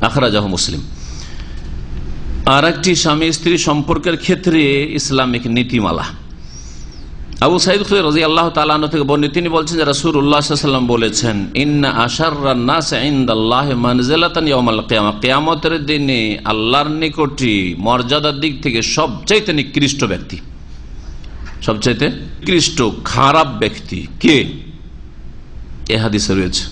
আখরাজাহ মুসলিম। আর একটি স্বামী স্ত্রী সম্পর্কের ক্ষেত্রে ইসলামিক নীতিমালা। আবু সাইদ খুদ রাজি আল্লাহ তালাহ থেকে বর্ণিত, তিনি বলছেন যে রাসুল উল্লাহাম বলেছেন, ইন্না আশার কেয়ামতের দিনে আল্লাহর নিকটি মর্যাদার দিক থেকে সবচাইতে নিকৃষ্ট ব্যক্তি। সবচাইতে নিকৃষ্ট খারাপ ব্যক্তি কে? এ হাদিসে রয়েছে।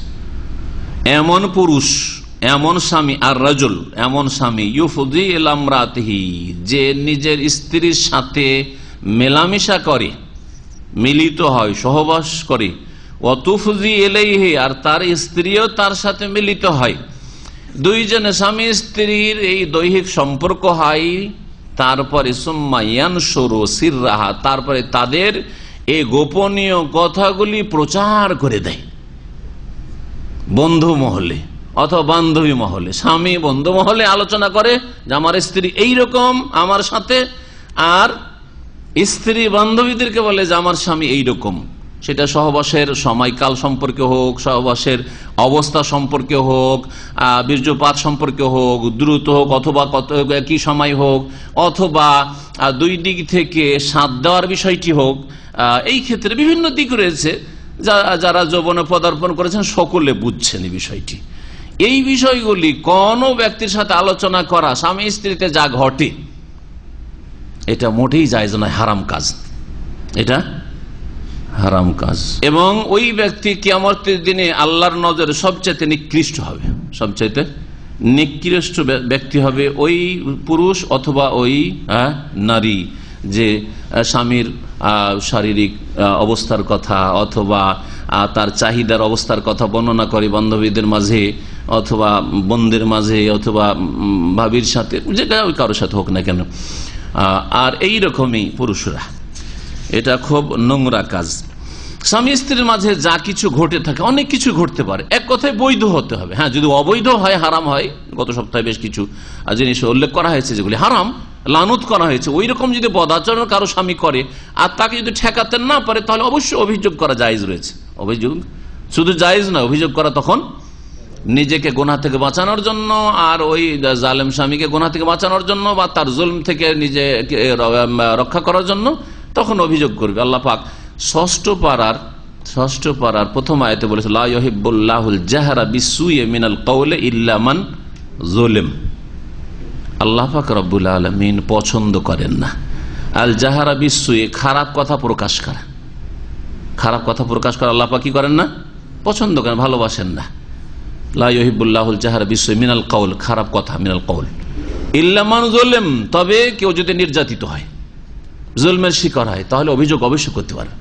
এমন পুরুষ এমন স্বামী আর রাজুল, এমন স্বামী, ইউফুদি এলামরাতহি যে নিজের স্ত্রীর সাথে মেলামেশা করে, মিলিত হয়, সহবাস করে। অতুফজি এলেই আর তার স্ত্রীও তার সাথে মিলিত হয়। দুইজনে স্বামী স্ত্রীর এই দৈহিক সম্পর্ক হয়। তারপরে সুম্মাইয়ান তারপরে তাদের এই গোপনীয় কথাগুলি প্রচার করে দেয়। বন্ধু মহলে। অথবা বান্ধবী মহলে, স্বামী বন্ধু মহলে আলোচনা করে যে আমার স্ত্রী এই রকম আমার সাথে, আর স্ত্রী বান্ধবীদেরকে বলে যে আমার স্বামী এই রকম সেটা সহবাসের সময়কাল সম্পর্কে হোক, সহবাসের অবস্থা সম্পর্কে হোক বীর্যপাত সম্পর্কে হোক, দ্রুত হোক, অথবা কত, কি সময় হোক, অথবা দুই দিক থেকে সাঁত দেওয়ার বিষয়টি হোক এই ক্ষেত্রে বিভিন্ন দিক রয়েছে যারা যৌবনে পদার্পণ করেছেন, সকলে বুঝছেন এই বিষয়টি। এই বিষয়গুলি কোন ব্যক্তির সাথে আলোচনা করা স্বামী স্ত্রীতে যা ঘটে, এটা মোটেই যায় নয়, হারাম কাজ। এটা হারাম কাজ। এবং ওই ব্যক্তি কিয়ামতের দিনে আল্লাহর নজরে সবচাইতে নিকৃষ্ট হবে, সবচাইতে নিকৃষ্ট ব্যক্তি হবে ওই পুরুষ অথবা ওই নারী যে স্বামীর শারীরিক অবস্থার কথা অথবা তার চাহিদার অবস্থার কথা বর্ণনা করে বান্ধবীদের মাঝে অথবা বন্ধের মাঝে অথবা ভাবির সাথে, যে কারোর সাথে হোক না কেন। আর এই রকমই পুরুষরা। এটা খুব নোংরা কাজ। স্বামী স্ত্রীর মাঝে যা কিছু ঘটে থাকে, অনেক কিছু ঘটতে পারে। এক কথায় বৈধ হতে হবে। হ্যাঁ যদি অবৈধ হয়, হারাম হয়, গত সপ্তাহে বেশ কিছু জিনিস উল্লেখ করা হয়েছে যেগুলি হারাম, লানত করা হয়েছে ওই রকম যদি পদাচরণ কারও স্বামী করে, আর তাকে যদি ঠেকাতে না পারে, তাহলে অবশ্যই অভিযোগ করা জায়জ রয়েছে। অভিযোগ? শুধু জায়জ নয়, অভিযোগ করা তখন নিজেকে গোনা থেকে বাঁচানোর জন্য আর ওই জালেম স্বামীকে গোনা থেকে বাঁচানোর জন্য বা তার জুলম থেকে নিজে রক্ষা করার জন্য তখন অভিযোগ করবে। আল্লাহ পাক ষষ্ঠ পাড়ার ষষ্ঠ পাড়ার প্রথম আয়তে বলেছে লাহিবুল্লাহুল জাহারা বিসুয়ে মিনাল কৌলে ইল্লামান জোলেম। আল্লাহ পাক রব্বুল আলমিন পছন্দ করেন না। আল জাহারা বিসুয়ে খারাপ কথা প্রকাশ করা খারাপ কথা প্রকাশ করা আল্লাহ পাক কি করেন না? পছন্দ করেন, ভালোবাসেন না। লাহিবুল্লাহুল জাহারা বিশ্ব মিনাল কৌল খারাপ কথা, মিনাল কৌল ইল্লামান জোলেম, তবে কেউ যদি নির্যাতিত হয়, জুলমের শিকার হয়, তাহলে অভিযোগ অবশ্যই করতে পারে।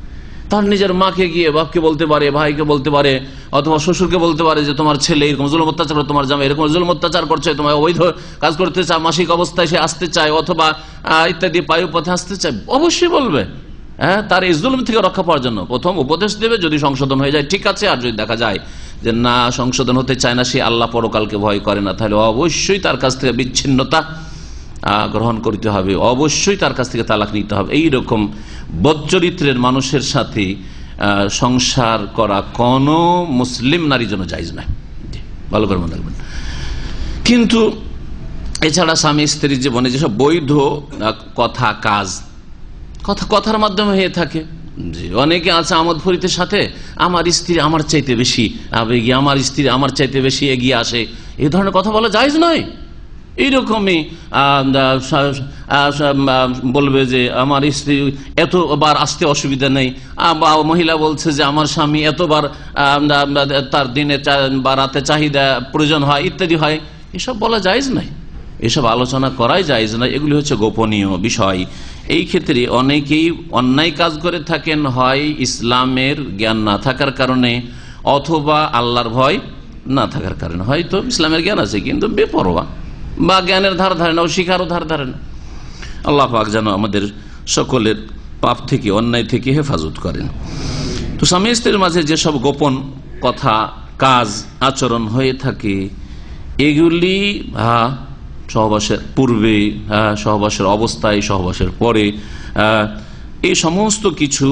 তাহলে নিজের মাকে গিয়ে, বাপকে বলতে পারে, ভাইকে বলতে পারে, অথবা শ্বশুরকে বলতে পারে যে, তোমার ছেলে এরকম জুলম অত্যাচার করে, তোমার জামা এরকম জুলম অত্যাচার করছে তোমার অবৈধ কাজ করতে চায়, মাসিক অবস্থায় সে আসতে চায়, অথবা ইত্যাদি পায়ু পথে আসতে চায়। অবশ্যই বলবে। হ্যাঁ তার এই জুলম থেকে রক্ষা পাওয়ার জন্য। প্রথম উপদেশ দেবে, যদি সংশোধন হয়ে যায়, ঠিক আছে, আর যদি দেখা যায় যে না, সংশোধন হতে চায় না, সে আল্লাহ পরকালকে ভয় করে না, তাহলে অবশ্যই তার কাছ থেকে বিচ্ছিন্নতা গ্রহণ করতে হবে। অবশ্যই তার কাছ থেকে তালাক নিতে হবে। এই রকম বদচরিত্রের মানুষের সাথে সংসার করা কোন মুসলিম নারীর জন্য যাইজ নয়। ভালো করে মনে রাখবেন। কিন্তু, এছাড়া স্বামী স্ত্রীর জীবনে যেসব বৈধ কথা, কাজ কথা, কথার মাধ্যমে হয়ে থাকে। জি, অনেকে আছে আমদ ফরিতের সাথে, আমার স্ত্রী আমার চাইতে বেশি আবেগী, আমার স্ত্রী আমার চাইতে বেশি এগিয়ে আসে। এই ধরনের কথা বলা যাইজ নয়। এইরকমই বলবে যে আমার স্ত্রী এতবার আসতে অসুবিধা নেই। মহিলা বলছে যে আমার স্বামী এতবার তার দিনে বা রাতে চাহিদা প্রয়োজন হয়, ইত্যাদি হয়। এসব বলা যায়জ নাই এসব আলোচনা করাই যায়জ না এগুলি হচ্ছে গোপনীয় বিষয়। এই ক্ষেত্রে অনেকেই অন্যায় কাজ করে থাকেন, হয় ইসলামের জ্ঞান না থাকার কারণে অথবা আল্লাহর ভয় না থাকার কারণে। হয়তো ইসলামের জ্ঞান আছে, কিন্তু বেপরোয়া বা জ্ঞানের ধার ধারে না ও শিখারও ধার ধারে না। আল্লাহ পাক যেন আমাদের সকলের পাপ থেকে, অন্যায় থেকে হেফাজত করেন। তো স্বামী স্ত্রীর মাঝে যেসব গোপন কথা, কাজ, আচরণ হয়ে থাকে, এগুলি সহবাসের পূর্বে হ্যাঁ সহবাসের অবস্থায় সহবাসের পরে এই সমস্ত কিছু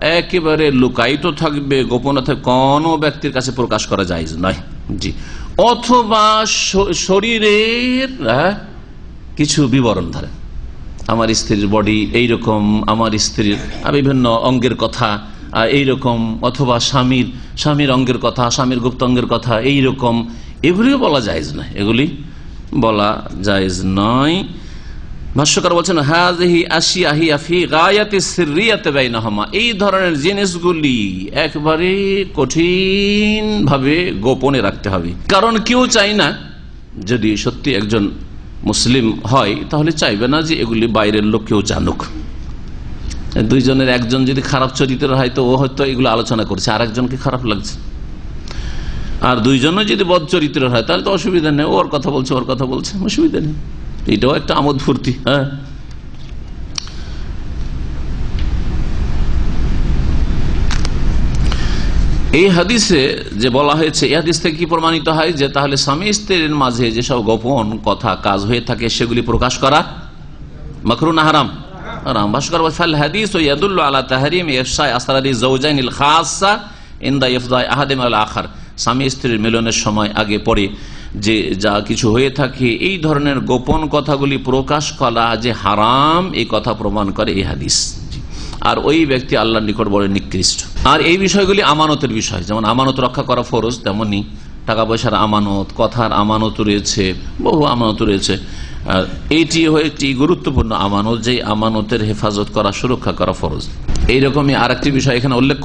একেবারে লুকায়িত থাকবে গোপন থাকবে কোনো ব্যক্তির কাছে প্রকাশ করা যায় নয়। জি। অথবা শরীরের হ্যাঁ, কিছু বিবরণ ধরে আমার স্ত্রীর বডি এইরকম আমার স্ত্রীর বিভিন্ন অঙ্গের কথা এইরকম অথবা স্বামীর স্বামীর অঙ্গের কথা স্বামীর গুপ্ত অঙ্গের কথা এইরকম এগুলিও বলা যায় না এগুলি বলা জায়েজ নয়। ভাষ্যকার বলছেন বাইনাহমা। এই ধরনের জিনিসগুলি একবারে কঠিন ভাবে গোপনে রাখতে হবে। কারণ কেউ চাই না, যদি সত্যি একজন মুসলিম হয়, তাহলে চাইবে না যে এগুলি বাইরের লোক কেউ জানুক। দুইজনের একজন যদি খারাপ চরিত্রের হয়, তো ও হয়তো এগুলো আলোচনা করছে আর একজনকে খারাপ লাগছে। আর দুইজনও যদি বদ চরিত্র হয়, তাহলে তো অসুবিধা নেই। ওর কথা বলছে, ওর কথা বলছে, অসুবিধা নেই। এটাও একটা আমোদ ফুর্তি হ্যাঁ। এই হাদিসে যে বলা হয়েছে, এই হাদিস থেকে কি প্রমাণিত হয়? যে তাহলে স্বামী স্ত্রীর মাঝে যেসব গোপন কথা, কাজ হয়ে থাকে, সেগুলি প্রকাশ করা মকরুন হারাম? হারাম। ভাস্কর ফাল হাদিস ও ইয়াদুল্লাহ আলা তাহরিম ইফসাই আসরারি জৌজাইনিল খাসা ইনদা ইফদাই আহাদিম আল আখার। স্বামী স্ত্রীর মিলনের সময় আগে পরে যে যা কিছু হয়ে থাকে, এই ধরনের গোপন কথাগুলি প্রকাশ করা যে হারাম, এই কথা প্রমাণ করে এই হাদিস। আর ওই ব্যক্তি আল্লাহর নিকট বড় নিকৃষ্ট। আর এই বিষয়গুলি আমানতের বিষয়, যেমন আমানত রক্ষা করা ফরজ তেমনি টাকা পয়সার আমানত, কথার আমানত রয়েছে, বহু আমানত রয়েছে। এইটি একটি গুরুত্বপূর্ণ আমানত যে আমানতের হেফাজত করা, সুরক্ষা করা ফরজ। এইরকমই আর একটি বিষয় এখানে উল্লেখ